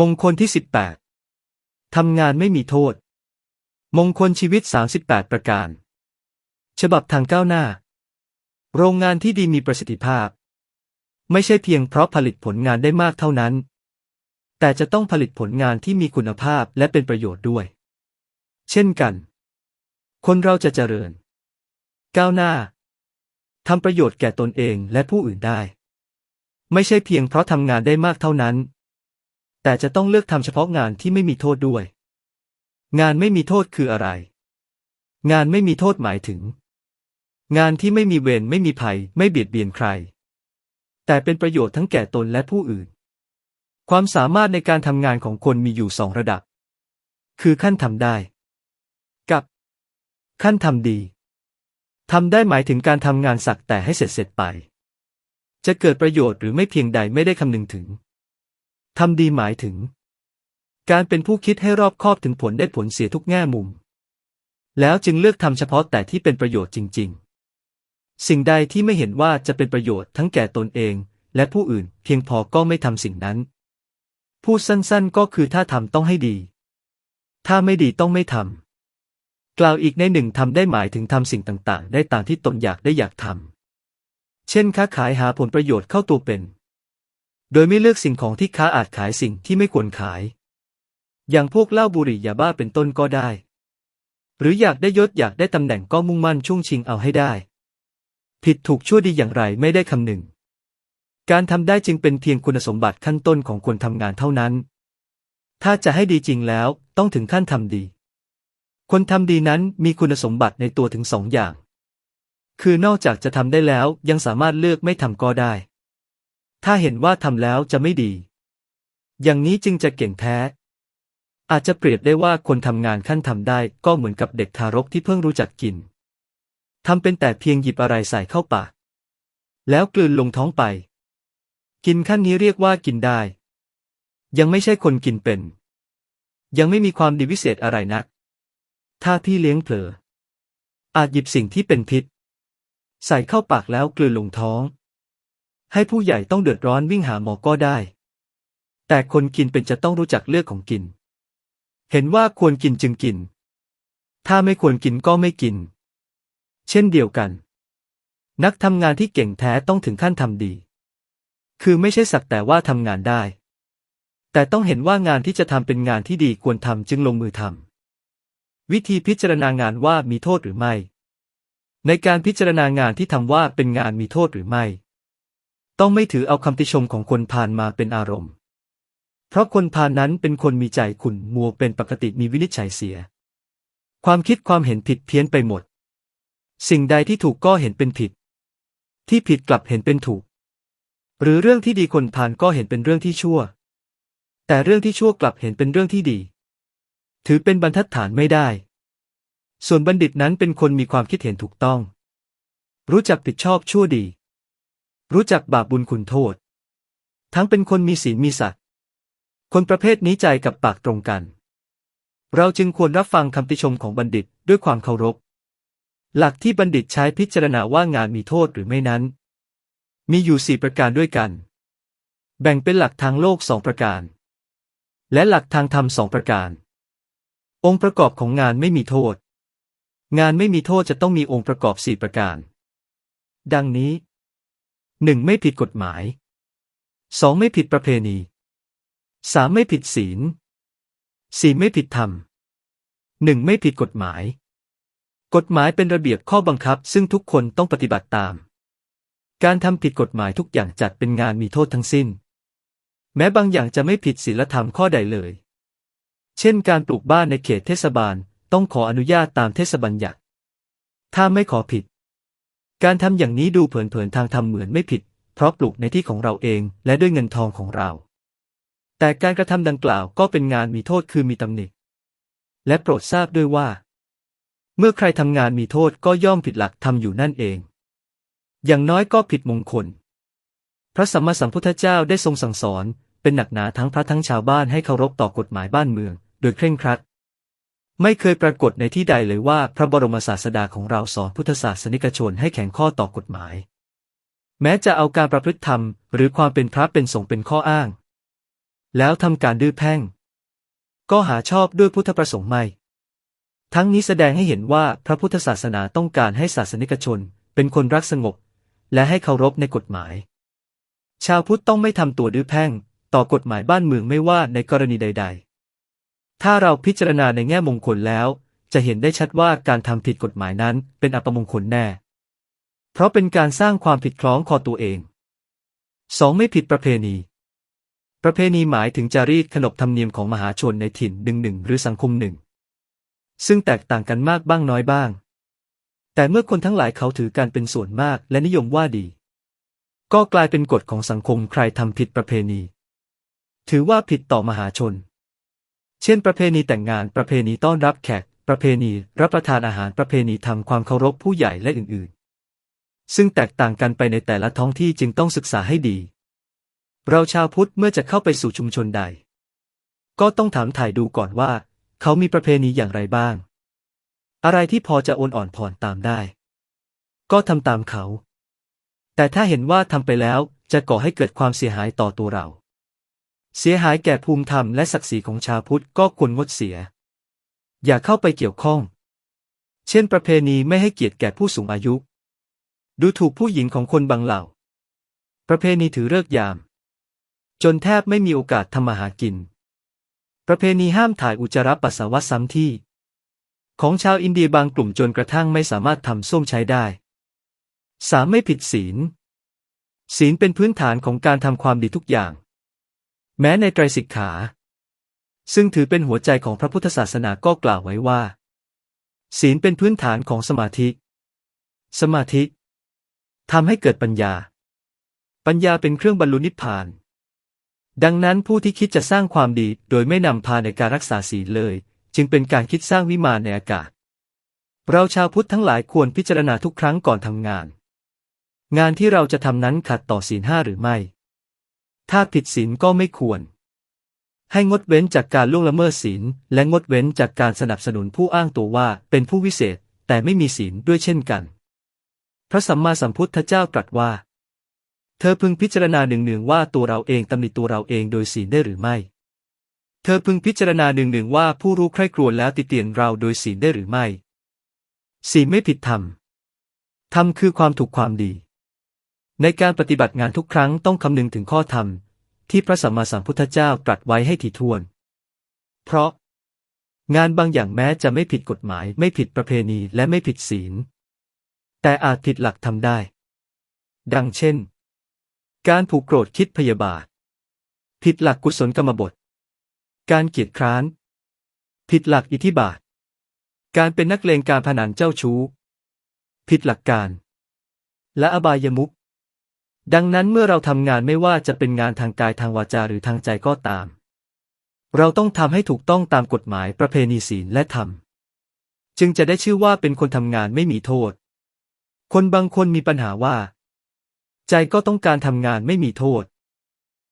มงคลที่ 18 ทำงานไม่มีโทษ มงคลชีวิต 38 ประการ ฉบับทางก้าวหน้า โรงงานที่ดีมีประสิทธิภาพ ไม่ใช่เพียงเพราะผลิตผลงานได้มากเท่านั้น แต่จะต้องผลิตผลงานที่มีคุณภาพและเป็นประโยชน์ด้วย เช่นกัน คนเราจะเจริญ ก้าวหน้าทำประโยชน์แก่ตนเองและผู้อื่นได้ ไม่ใช่เพียงเพราะทำงานได้มากเท่านั้น แต่จะต้องเลือกทำเฉพาะงานที่ไม่มีโทษด้วย งานไม่มีโทษคืออะไร งานไม่มีโทษหมายถึง งานที่ไม่มีเวรไม่มีภัย ไม่เบียดเบียนใคร แต่เป็นประโยชน์ทั้งแก่ตนและผู้อื่น ความสามารถในการทำงานของคนมีอยู่สองระดับ คือขั้นทำได้ กับ ขั้นทำดีทำได้หมายถึงการทำงานสักแต่ให้เสร็จเสร็จไป จะเกิดประโยชน์หรือไม่เพียงใดไม่ได้คำนึงถึง ทำดีหมายถึง การเป็นผู้คิดให้รอบคอบถึงผลได้ผลเสียทุกแง่มุม แล้วจึงเลือกทำเฉพาะแต่ที่เป็นประโยชน์จริง ๆ สิ่งใดที่ไม่เห็นว่าจะเป็นประโยชน์ทั้งแก่ตนเอง และผู้อื่นเพียงพอก็ไม่ทำสิ่งนั้น พูดสั้นๆก็คือถ้าทำต้องให้ดี ถ้าไม่ดีต้องไม่ทำกล่าวอีกในหนึ่งทำได้หมายถึงทำสิ่งต่างๆ ได้ตามที่ตนอยากได้อยากทำเช่นค้าขายหาผลประโยชน์เข้าตัวเป็น โดยไม่เลือกสิ่งของที่ค้าอาจขายสิ่งที่ไม่ควรขาย อย่างพวกเหล้าบุหรี่ยาบ้าเป็นต้นก็ได้ หรืออยากได้ยศอยากได้ตำแหน่งก็มุ่งมั่นช่วงชิงเอาให้ได้ ผิดถูกชั่วดีอย่างไรไม่ได้คำหนึ่ง การทำได้จึงเป็นเพียงคุณสมบัติขั้นต้นของคนทำงานเท่านั้น ถ้าจะให้ดีจริงแล้วต้องถึงขั้นทำดี คนทำดีนั้นมีคุณสมบัติในตัวถึงสองอย่าง คือนอกจากจะทำได้แล้วยังสามารถเลือกไม่ทำก็ได้ ถ้าเห็นว่าทำแล้วจะไม่ดี อย่างนี้จึงจะเก่งแท้ อาจจะเปรียบได้ว่าคนทำงานขั้นทำได้ก็เหมือนกับเด็กทารกที่เพิ่งรู้จักกินทำเป็นแต่เพียงหยิบอะไรใส่เข้าปาก แล้วกลืนลงท้องไป กินขั้นนี้เรียกว่ากินได้ ยังไม่ใช่คนกินเป็น ยังไม่มีความดีวิเศษอะไรนัก ถ้าพี่เลี้ยงเผลออาจหยิบสิ่งที่เป็นพิษ ใส่เข้าปากแล้วกลืนลงท้อง ให้ผู้ใหญ่ต้องเดือดร้อนวิ่งหาหมอก็ได้ แต่คนกินเป็นจะต้องรู้จักเลือกของกิน เห็นว่าควรกินจึงกิน ถ้าไม่ควรกินก็ไม่กิน เช่นเดียวกัน นักทำงานที่เก่งแท้ต้องถึงขั้นทำดี คือไม่ใช่สักแต่ว่าทำงานได้ แต่ต้องเห็นว่างานที่จะทำเป็นงานที่ดีควรทำจึงลงมือทำวิธีพิจารณางานว่ามีโทษหรือไม่ ในการพิจารณางานที่ทำว่าเป็นงานมีโทษหรือไม่ ต้องไม่ถือเอาคำติชมของคนพาลมาเป็นอารมณ์ เพราะคนพาลนั้นเป็นคนมีใจขุ่นมัวเป็นปกติมีวินิจฉัยเสีย ความคิดความเห็นผิดเพี้ยนไปหมด สิ่งใดที่ถูกก็เห็นเป็นผิด ที่ผิดกลับเห็นเป็นถูก หรือเรื่องที่ดีคนพาลก็เห็นเป็นเรื่องที่ชั่ว แต่เรื่องที่ชั่วกลับเห็นเป็นเรื่องที่ดี ถือเป็นบรรทัดฐานไม่ได้ ส่วนบัณฑิตนั้นเป็นคนมีความคิดเห็นถูกต้อง รู้จักผิดชอบชั่วดี รู้จักบาปบุญคุณโทษ ทั้งเป็นคนมีศีลมีศักดิ์คนประเภทนี้ใจกับปากตรงกัน เราจึงควรรับฟังคำติชมของบัณฑิตด้วยความเคารพ หลักที่บัณฑิตใช้พิจารณาว่างานมีโทษหรือไม่นั้น มีอยู่สี่ประการด้วยกัน แบ่งเป็นหลักทางโลกสองประการ และหลักทางธรรมสองประการ องค์ประกอบของงานไม่มีโทษ งานไม่มีโทษจะต้องมีองค์ประกอบสี่ประการ ดังนี้ หนึ่งไม่ผิดกฎหมายสองไม่ผิดประเพณีสามไม่ผิดศีลสี่ไม่ผิดธรรมหนึ่งไม่ผิดกฎหมาย กฎหมายเป็นระเบียบข้อบังคับ ซึ่งทุกคนต้องปฏิบัติตาม การทำผิดกฎหมายทุกอย่างจัดเป็นงานมีโทษทั้งสิ้น แม้บางอย่างจะไม่ผิดศีลธรรมข้อใดเลย เช่น การปลูกบ้านในเขตเทศบาลต้องขออนุญาตตามเทศบัญญัติ ถ้าไม่ขอผิด การทำอย่างนี้ดูเผินๆทางธรรมเหมือนไม่ผิด เพราะปลูกในที่ของเราเองและด้วยเงินทองของเรา แต่การกระทำดังกล่าวก็เป็นงานมีโทษคือมีตำหนิ และโปรดทราบด้วยว่า เมื่อใครทำงานมีโทษก็ย่อมผิดหลักทำอยู่นั่นเอง อย่างน้อยก็ผิดมงคล พระสัมมาสัมพุทธเจ้าได้ทรงสั่งสอน เป็นหนักหนาทั้งพระทั้งชาวบ้านให้เคารพต่อกฎหมายบ้านเมือง โดยเคร่งครัด ไม่เคยปรากฏในที่ใดเลยว่าพระบรมศาสดาของเราสอนพุทธศาสนิกชนให้แข็งข้อต่อกฎหมาย แม้จะเอาการประพฤติธรรม หรือความเป็นพระเป็นสงฆ์เป็นข้ออ้าง แล้วทำการดื้อแพ่ง ก็หาชอบด้วยพุทธประสงค์ไม่ ทั้งนี้แสดงให้เห็นว่าพระพุทธศาสนาต้องการให้ศาสนิกชน เป็นคนรักสงบ และให้เคารพในกฎหมาย ชาวพุทธต้องไม่ทำตัวดื้อแพ่ง ต่อกฎหมายบ้านเมืองไม่ว่าในกรณีใด ๆ ถ้าเราพิจารณาในแง่มงคลแล้ว จะเห็นได้ชัดว่าการทำผิดกฎหมายนั้นเป็นอัปมงคลแน่ เพราะเป็นการสร้างความผิดคล้องคอตัวเอง 2. ไม่ผิดประเพณี ประเพณีหมายถึงจารีตขนบธรรมเนียมของมหาชนในถิ่นหนึ่งหนึ่งหรือสังคมหนึ่ง ซึ่งแตกต่างกันมากบ้างน้อยบ้าง แต่เมื่อคนทั้งหลายเขาถือการเป็นส่วนมากและนิยมว่าดี ก็กลายเป็นกฎของสังคมใครทำผิดประเพณี ถือว่าผิดต่อมหาชน เช่น ประเพณีแต่งงาน ประเพณีต้อนรับแขก ประเพณีรับประทานอาหาร ประเพณีทำความเคารพผู้ใหญ่และอื่นๆ ซึ่งแตกต่างกันไปในแต่ละท้องที่จึงต้องศึกษาให้ดี เราชาวพุทธเมื่อจะเข้าไปสู่ชุมชนใด ก็ต้องถามถ่ายดูก่อนว่า เขามีประเพณีอย่างไรบ้าง อะไรที่พอจะโอนอ่อนผ่อนตามได้ ก็ทำตามเขา แต่ถ้าเห็นว่าทำไปแล้วจะก่อให้เกิดความเสียหายต่อตัวเรา เสียหายแก่ภูมิธรรมและศักดิ์ศรีของชาวพุทธก็ควรงดเสีย อย่าเข้าไปเกี่ยวข้อง เช่นประเพณีไม่ให้เกียรติแก่ผู้สูงอายุ ดูถูกผู้หญิงของคนบางเหล่า ประเพณีถือเลิกยาม จนแทบไม่มีโอกาสทำมาหากิน ประเพณีห้ามถ่ายอุจจาระปัสสาวะซ้ำที่ ของชาวอินเดียบางกลุ่มจนกระทั่งไม่สามารถทำส้มใช้ได้สามไม่ผิดศีล ศีลเป็นพื้นฐานของการทำความดีทุกอย่าง แม้ในไตรสิกขา ซึ่งถือเป็นหัวใจของพระพุทธศาสนาก็กล่าวไว้ว่า ศีลเป็นพื้นฐานของสมาธิ สมาธิทำให้เกิดปัญญา ปัญญาเป็นเครื่องบรรลุนิพพาน ดังนั้นผู้ที่คิดจะสร้างความดีโดยไม่นำพาในการรักษาศีลเลย จึงเป็นการคิดสร้างวิมานในอากาศ เราชาวพุทธทั้งหลายควรพิจารณาทุกครั้งก่อนทำงาน งานที่เราจะทำนั้นขัดต่อศีลห้าหรือไม่ ถ้าผิดศีลก็ไม่ควร ให้งดเว้นจากการล่วงละเมิดศีล และงดเว้นจากการสนับสนุนผู้อ้างตัวว่าเป็นผู้วิเศษ แต่ไม่มีศีลด้วยเช่นกัน พระสัมมาสัมพุทธเจ้าตรัสว่า เธอพึงพิจารณาหนึ่งๆว่าตัวเราเองตำหนิตัวเราเองโดยศีลได้หรือไม่ เธอพึงพิจารณาหนึ่งๆว่าผู้รู้ใคร่ครวญแล้วติเตียนเราโดยศีลได้หรือไม่ศีลไม่ผิดธรรมธรรมคือความถูกความดี ในการปฏิบัติงานทุกครั้งต้องคำนึงถึงข้อธรรม ที่พระสัมมาสัมพุทธเจ้าตรัสไว้ให้ถี่ถ้วน เพราะ งานบางอย่างแม้จะไม่ผิดกฎหมาย ไม่ผิดประเพณีและไม่ผิดศีล แต่อาจผิดหลักทำได้ ดังเช่น การผูกโกรธคิดพยาบาท ผิดหลักกุศลกรรมบท การเกียจคร้าน ผิดหลักอิทธิบาท การเป็นนักเลงการพนันเจ้าชู้ ผิดหลักการ และอบายมุข ดังนั้นเมื่อเราทำงานไม่ว่าจะเป็นงานทางกายทางวาจาหรือทางใจก็ตาม เราต้องทำให้ถูกต้องตามกฎหมายประเพณีศีลและธรรม จึงจะได้ชื่อว่าเป็นคนทำงานไม่มีโทษ คนบางคนมีปัญหาว่า ใจก็ต้องการทำงานไม่มีโทษ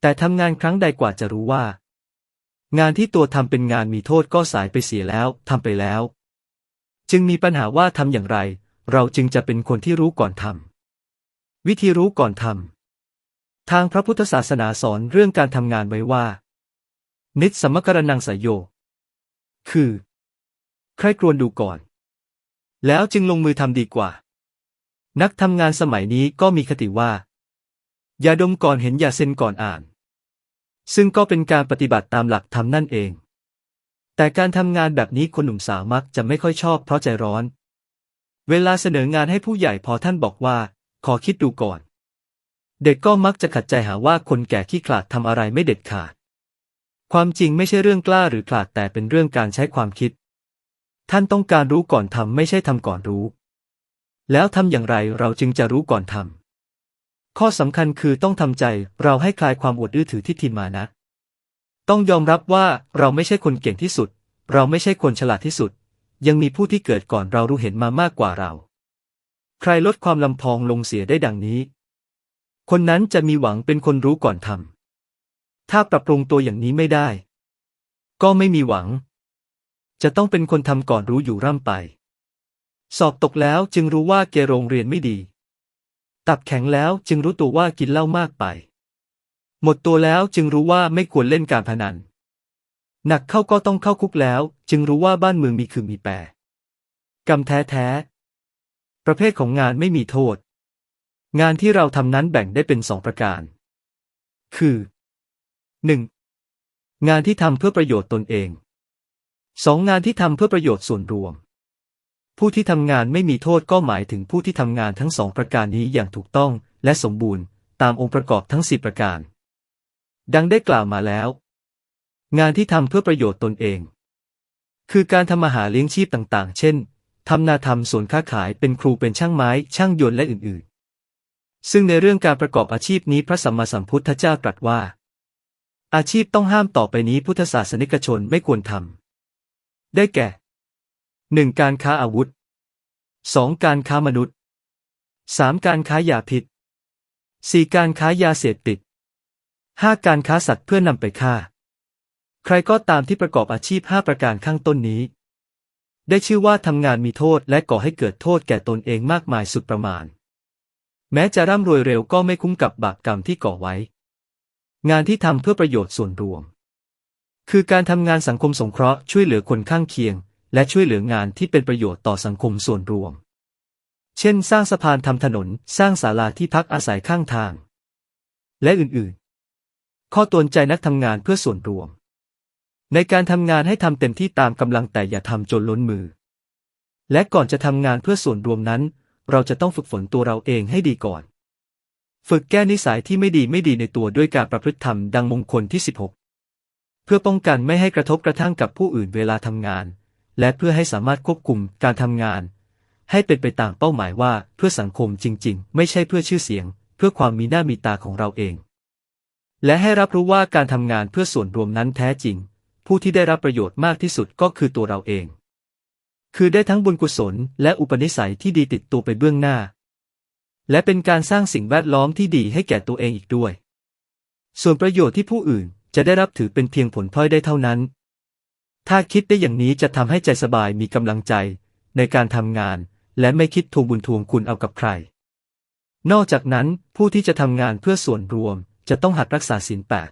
แต่ทำงานครั้งใดกว่าจะรู้ว่า งานที่ตัวทำเป็นงานมีโทษก็สายไปเสียแล้วทำไปแล้ว จึงมีปัญหาว่าทำอย่างไร เราจึงจะเป็นคนที่รู้ก่อนทำ วิธีรู้ก่อนทำ ทางพระพุทธศาสนาสอนเรื่องการทำงานไว้ว่า นิสสมกรนังสยโย คือ ใครครวญดูก่อน แล้วจึงลงมือทำดีกว่า นักทำงานสมัยนี้ก็มีคติว่า อย่าดมก่อนเห็นอย่าเซ็นก่อนอ่าน ซึ่งก็เป็นการปฏิบัติตามหลักธรรมนั่นเอง แต่การทำงานแบบนี้คนหนุ่มสาวมักจะไม่ค่อยชอบเพราะใจร้อน เวลาเสนองานให้ผู้ใหญ่พอท่านบอกว่า ขอคิดดูก่อน เด็กก็มักจะขัดใจหาว่าคนแก่ขี้ขลาดทำอะไรไม่เด็ดขาด ความจริงไม่ใช่เรื่องกล้าหรือขลาดแต่เป็นเรื่องการใช้ความคิด ท่านต้องการรู้ก่อนทำไม่ใช่ทำก่อนรู้ แล้วทำอย่างไรเราจึงจะรู้ก่อนทำข้อสำคัญคือต้องทำใจเราให้คลายความอวดอื้อถือที่ทิมานะ ต้องยอมรับว่าเราไม่ใช่คนเก่งที่สุด เราไม่ใช่คนฉลาดที่สุด ยังมีผู้ที่เกิดก่อนเรารู้เห็นมามากกว่าเรา ใครลดความลำพองลงเสียได้ดังนี้ คนนั้นจะมีหวังเป็นคนรู้ก่อนทำถ้าปรับปรุงตัวอย่างนี้ไม่ได้ ก็ไม่มีหวัง จะต้องเป็นคนทำก่อนรู้อยู่ร่ำไป สอบตกแล้วจึงรู้ว่าเกโรงเรียนไม่ดี ตับแข็งแล้วจึงรู้ตัวว่ากินเหล้ามากไป หมดตัวแล้วจึงรู้ว่าไม่ควรเล่นการพนัน หนักเข้าก็ต้องเข้าคุกแล้ว จึงรู้ว่าบ้านเมืองมีคือมีแปรกรรมแท้แท้ ประเภทของงานไม่มีโทษ งานที่เราทำนั้นแบ่งได้เป็นสองประการ คือ 1. งานที่ทำเพื่อประโยชน์ตนเองสองงานที่ทำเพื่อประโยชน์ส่วนรวม ผู้ที่ทำงานไม่มีโทษก็หมายถึงผู้ที่ทำงานทั้งสองประการนี้อย่างถูกต้องและสมบูรณ์ตามองค์ประกอบทั้งสี่ประการ ดังได้กล่าวมาแล้ว งานที่ทำเพื่อประโยชน์ตนเอง คือการทำมาหาเลี้ยงชีพต่างๆ เช่น ทำนาทำสวนค้าขายเป็นครูเป็นช่างไม้ ช่างยนต์และอื่นๆ ซึ่งในเรื่องการประกอบอาชีพนี้พระสัมมาสัมพุทธเจ้าตรัสว่า อาชีพต้องห้ามต่อไปนี้พุทธศาสนิกชนไม่ควรทำได้แก่ 1. การค้าอาวุธ 2. การค้ามนุษย์ 3. การค้ายาพิษ 4. การค้ายาเสพติด 5. การค้าสัตว์เพื่อนำไปฆ่า ใครก็ตามที่ประกอบอาชีพ 5 ประการข้างต้นนี้ ได้ชื่อว่าทำงานมีโทษและก่อให้เกิดโทษแก่ตนเองมากมายสุดประมาณ แม้จะร่ำรวยเร็วก็ไม่คุ้มกับบาปกรรมที่ก่อไว้ งานที่ทำเพื่อประโยชน์ส่วนรวม คือการทำงานสังคมสงเคราะห์ช่วยเหลือคนข้างเคียง และช่วยเหลืองานที่เป็นประโยชน์ต่อสังคมส่วนรวม เช่น สร้างสะพานทำถนน สร้างศาลาที่พักอาศัยข้างทาง และอื่นๆ ข้อตวนใจนักทำงานเพื่อส่วนรวม ในการทำงานให้ทำเต็มที่ตามกำลังแต่อย่าทำจนล้นมือ และก่อนจะทำงานเพื่อส่วนรวมนั้น เราจะต้องฝึกฝนตัวเราเองให้ดีก่อน ฝึกแก้นิสัยที่ไม่ดีไม่ดีในตัวด้วยการประพฤติธรรมดังมงคลที่ 16 เพื่อป้องกันไม่ให้กระทบกระทั่งกับผู้อื่นเวลาทำงาน และเพื่อให้สามารถควบคุมการทำงาน ให้เป็นไปตามเป้าหมายว่าเพื่อสังคมจริง ๆ ไม่ใช่เพื่อชื่อเสียง เพื่อความมีหน้ามีตาของเราเอง และให้รับรู้ว่าการทำงานเพื่อส่วนรวมนั้นแท้จริง ผู้ที่ได้รับประโยชน์มากที่สุดก็คือตัวเราเอง คือได้ทั้งบุญกุศลและอุปนิสัยที่ดีติดตัวไปเบื้องหน้า และเป็นการสร้างสิ่งแวดล้อมที่ดีให้แก่ตัวเองอีกด้วย ส่วนประโยชน์ที่ผู้อื่นจะได้รับถือเป็นเพียงผลพลอยได้เท่านั้น ถ้าคิดได้อย่างนี้จะทำให้ใจสบายมีกำลังใจ ในการทำงาน และไม่คิดทวงบุญทวงคุณเอากับใคร นอกจากนั้นผู้ที่จะทำงานเพื่อส่วนรวมจะต้องหัดรักษาศีลแปด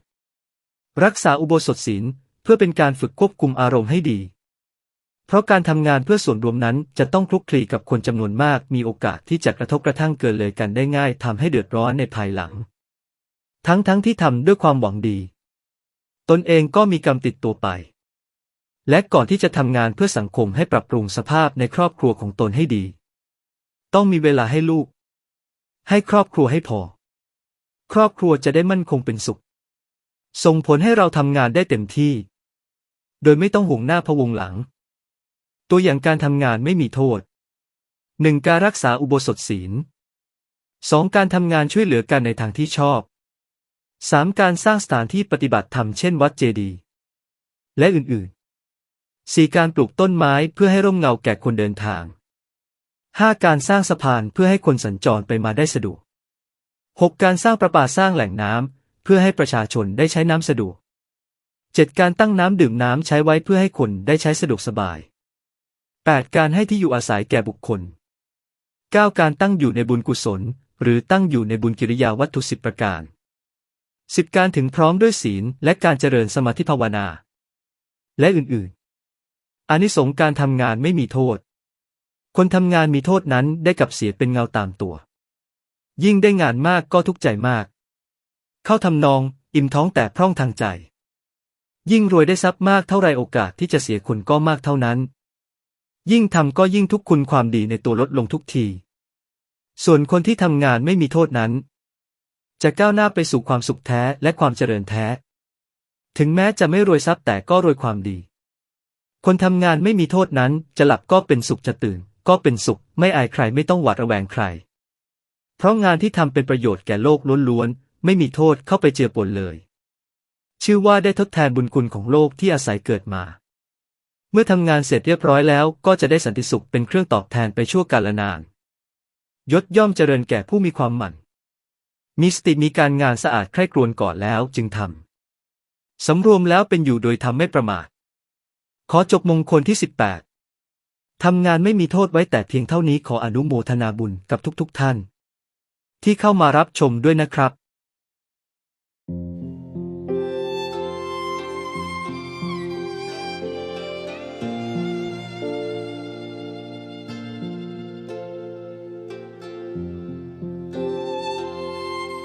รักษาอุโบสถศีล เพื่อเป็นการฝึกควบคุมอารมณ์ให้ดี เพราะการทำงานเพื่อส่วนรวมนั้นจะต้องคลุกคลีกับคนจำนวนมาก มีโอกาสที่จะกระทบกระทั่งเกินเลยกันได้ง่ายทำให้เดือดร้อนในภายหลัง ทั้งๆทที่ทำด้วยความหวังดี ตนเองก็มีกรรมติดตัวไป และก่อนที่จะทำงานเพื่อสังคมให้ปรับปรุงสภาพในครอบครัวของตนให้ดี ต้องมีเวลาให้ลูก ให้ครอบครัวให้พอ ครอบครัวจะได้มั่นคงเป็นสุข ส่งผลให้เราทำงานได้เต็มที่ โดยไม่ต้องห่วงหน้าพะวงหลัง ตัวอย่างการทำงานไม่มีโทษ 1. การรักษาอุโบสถศีล 2. การทำงานช่วยเหลือกันในทางที่ชอบ 3. การสร้างสถานที่ปฏิบัติธรรมเช่นวัดเจดีย์และอื่นๆ 4. การปลูกต้นไม้เพื่อให้ร่มเงาแก่คนเดินทาง 5. การสร้างสะพานเพื่อให้คนสัญจรไปมาได้สะดวก 6. การสร้างประปาสร้างแหล่งน้ำ เพื่อให้ประชาชนได้ใช้น้ำสะดวก 7. การตั้งน้ำดื่มน้ำใช้ไว้เพื่อให้คนได้ใช้สะดวกสบาย 8. การให้ที่อยู่อาศัยแก่บุคคล 9. การตั้งอยู่ในบุญกุศล หรือตั้งอยู่ในบุญกิริยาวัตถุสิบประการ 10. การถึงพร้อมด้วยศีลและการเจริญสมาธิภาวนา และอื่นๆอานิสงส์การทำงานไม่มีโทษ คนทำงานมีโทษนั้นได้กับเสียเป็นเงาตามตัว ยิ่งได้งานมากก็ทุกข์ใจมาก เข้าทำนอง อิ่มท้องแต่พร่องทางใจ ยิ่งรวยได้ทรัพย์มากเท่าไรโอกาสที่จะเสียคนก็มากเท่านั้น ยิ่งทำก็ยิ่งทุกคุณความดีในตัวลดลงทุกที ส่วนคนที่ทำงานไม่มีโทษนั้น จะก้าวหน้าไปสู่ความสุขแท้และความเจริญแท้ ถึงแม้จะไม่รวยทรัพย์แต่ก็รวยความดี คนทำงานไม่มีโทษนั้น จะหลับก็เป็นสุขจะตื่น ก็เป็นสุข ไม่อายใครไม่ต้องหวาดระแวงใคร เพราะงานที่ทำเป็นประโยชน์แก่โลกล้วนๆ ไม่มีโทษเข้าไปเจือปนเลย ชื่อว่าได้ทดแทนบุญคุณของโลกที่อาศัยเกิดมา เมื่อทำงานเสร็จเรียบร้อยแล้วก็จะได้สันติสุขเป็นเครื่องตอบแทนไปชั่วกาลนาน ยศย่อมเจริญแก่ผู้มีความหมั่น มีสติมีการงานสะอาดใคร่ครวญก่อนแล้วจึงทำสำรวมแล้วเป็นอยู่โดยทำไม่ประมาท ขอจบมงคลที่ 18ทำงานไม่มีโทษไว้แต่เพียงเท่านี้ขออนุโมทนาบุญกับทุกๆทท่าน ที่เข้ามารับชมด้วยนะครับ